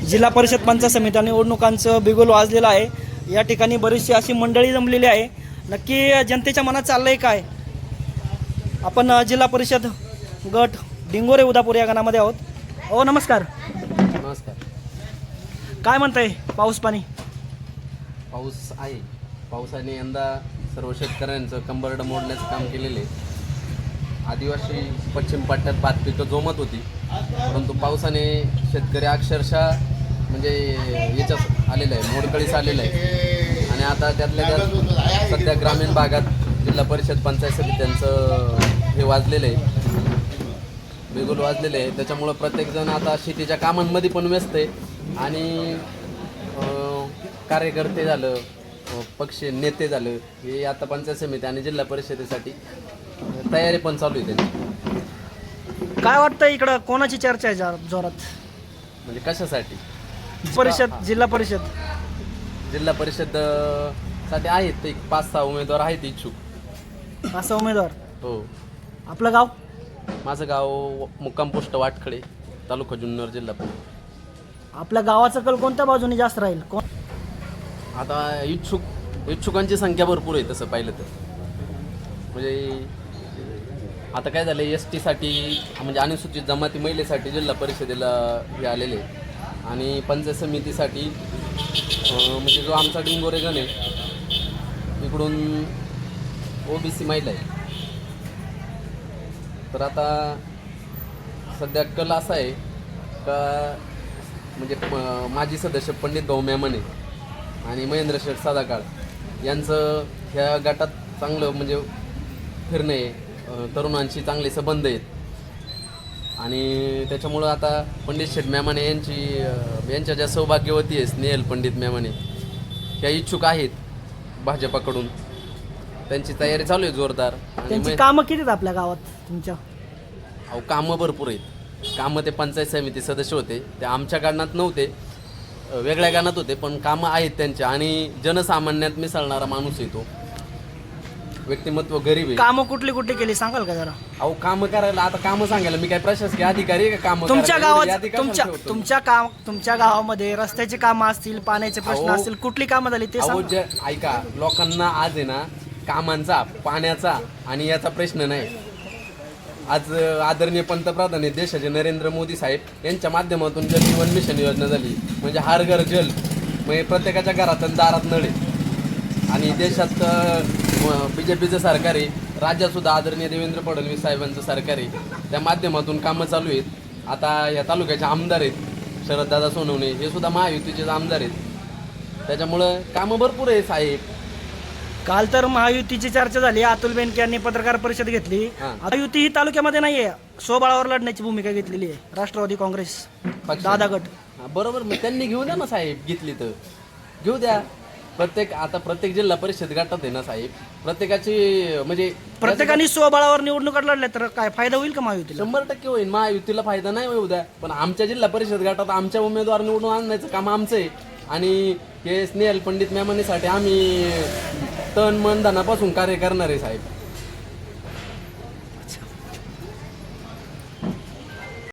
जिल्हा परिषद पंचायत समिती निवडणुकांचं बिगुल वाजलेलं आहे. या ठिकाणी बरीचशी अशी मंडळी जमलेली आहे. नक्की जनतेच्या मनात चाललंय काय? आपण जिल्हा परिषद गट डिंगोरे उदापूर या गणामध्ये आहोत. हो नमस्कार. नमस्कार. काय म्हणताय? पाऊस पाणी? पाऊस आहे. पावसाने यंदा सर्व शेतकऱ्यांचं कंबरड मोडण्याचं काम केलेलं आहे. आदिवासी पश्चिम पट्ट्यात भात पिकं जोमत होती. परंतु पावसाने शेतकरी अक्षरशः म्हणजे याच्यात आलेलं आहे मोडकळीस आलेलं आहे. आणि आता त्यातल्या त्यात सध्या ग्रामीण भागात जिल्हा परिषद पंचायत समित्यांचं हे वाजलेलं आहे. बिगुल वाजलेलं आहे. त्याच्यामुळं प्रत्येकजण आता शेतीच्या कामांमध्ये पण व्यस्त आहे. आणि कार्यकर्ते झालं पक्ष नेते झालं हे आता पंचायत समिती आणि जिल्हा परिषदेसाठी तयारी पण चालू आहे त्यांची. काय वाटतं इकडं कोणाची चर्चा आहे जा- जोरात? म्हणजे कशासाठी? परिषद जिल्हा परिषद. जिल्हा परिषद अं, साठी आहेत एक पाच सहा उमेदवार आहेत इच्छुक. असा उमेदवार? हो. आपलं गाव? माझं गाव मुक्काम पोस्ट वाटखडे तालुका जुन्नर जिल्हा पुणे. आपल्या गावाचा कल कोणत्या बाजूने जास्त राहील? कोण आता इच्छुक इच्छुकांची संख्या भरपूर आहे तसं पाहिलं तर. म्हणजे आता काय झालं एस टीसाठी म्हणजे अनुसूचित जमाती महिलेसाठी जिल्हा परिषदेला हे आलेले आहे. आणि पंचायत समितीसाठी म्हणजे जो आमचा डिंगोरे गण आहे इकडून ओबीसी महिला आहे तर आता सध्या कल असा आहे का म्हणजे माजी सदस्य पंडित भाऊ मेमने आणि महेंद्र शेठ सादाकाळ यांचं ह्या गटात चांगलं म्हणजे फिरणे आहे तरुणांशी चांगले संबंध आहेत. आणि त्याच्यामुळं आता पंडित शेठ मेमाने यांची यांच्या ज्या सौभाग्यवती आहे स्नेहल पंडित मेमाने ह्या इच्छुक आहेत भाजपाकडून. त्यांची तयारी चालू आहे जोरदार. त्यांची कामं किती आपल्या गावात तुमच्या? अहो कामं भरपूर आहेत. कामं ते पंचायत समिती सदस्य होते. ते आमच्या गाणात नव्हते. वेगळ्या गाणात होते पण कामं आहेत त्यांच्या. आणि जनसामान्यात मिसळणारा माणूस येतो व्यक्तिमत्व गरीब आहे. कामं कुठली कुठली केली सांगाल का जरा? अहो कामं करायला आता कामं सांगायला मी काय प्रशासकीय अधिकारी आहे का कामं तुमच्या गावात तुमच्या? तुमच्या काम तुमच्या गावामध्ये रस्त्याची कामं असतील पाण्याचे प्रश्न अहो. असतील कुठली कामं झाली ते अहो सांगा. जे ऐका लोकांना आज आहे ना कामांचा पाण्याचा आणि याचा प्रश्न नाही. आज अ, आदरणीय पंतप्रधान आहेत देशाचे नरेंद्र मोदी साहेब यांच्या माध्यमातून जल जीवन मिशन योजना झाली. म्हणजे हर घर जल. म्हणजे प्रत्येकाच्या घरात आणि दारात नळ आणि देशात बी जे पीचं सरकार आहे. राज्यात सुद्धा आदरणीय देवेंद्र फडणवीस साहेबांचं सरकार आहे. त्या माध्यमातून कामं चालू आहेत. आता या तालुक्याचे आमदार आहेत. शरददादा सोनवणे हे सुद्धा महायुतीचेच आमदार आहेत. त्याच्यामुळं कामं भरपूर आहे साहेब. काल तर महायुतीची चर्चा झाली. अतुल बेनके यांनी पत्रकार परिषद घेतली. हा. आता युती ही तालुक्यामध्ये नाहीये. स्वबळावर लढण्याची भूमिका घेतलेली आहे. राष्ट्रवादी काँग्रेस. दादा गट हा, बरोबर. मग त्यांनी घेऊ द्या ना साहेब घेतली तर. घेऊ द्या. प्रत्येक आता प्रत्येक जिल्हा परिषद गटात आहे ना साहेब प्रत्येकाची म्हणजे प्रत्येकाने स्वबळावर निवडणुका लढल्या तर काय फायदा होईल का महायुतीला? शंभर टक्के होईल. महायुतीला फायदा नाही होऊ द्या. पण आमच्या जिल्हा परिषद गटात आमच्या उमेदवार निवडून आणण्याचं काम आमचं आहे. आणि हे स्नेहल पंडित मेमानेसाठी आम्ही तन मन धनापासून कार्य करणार आहे साहेब.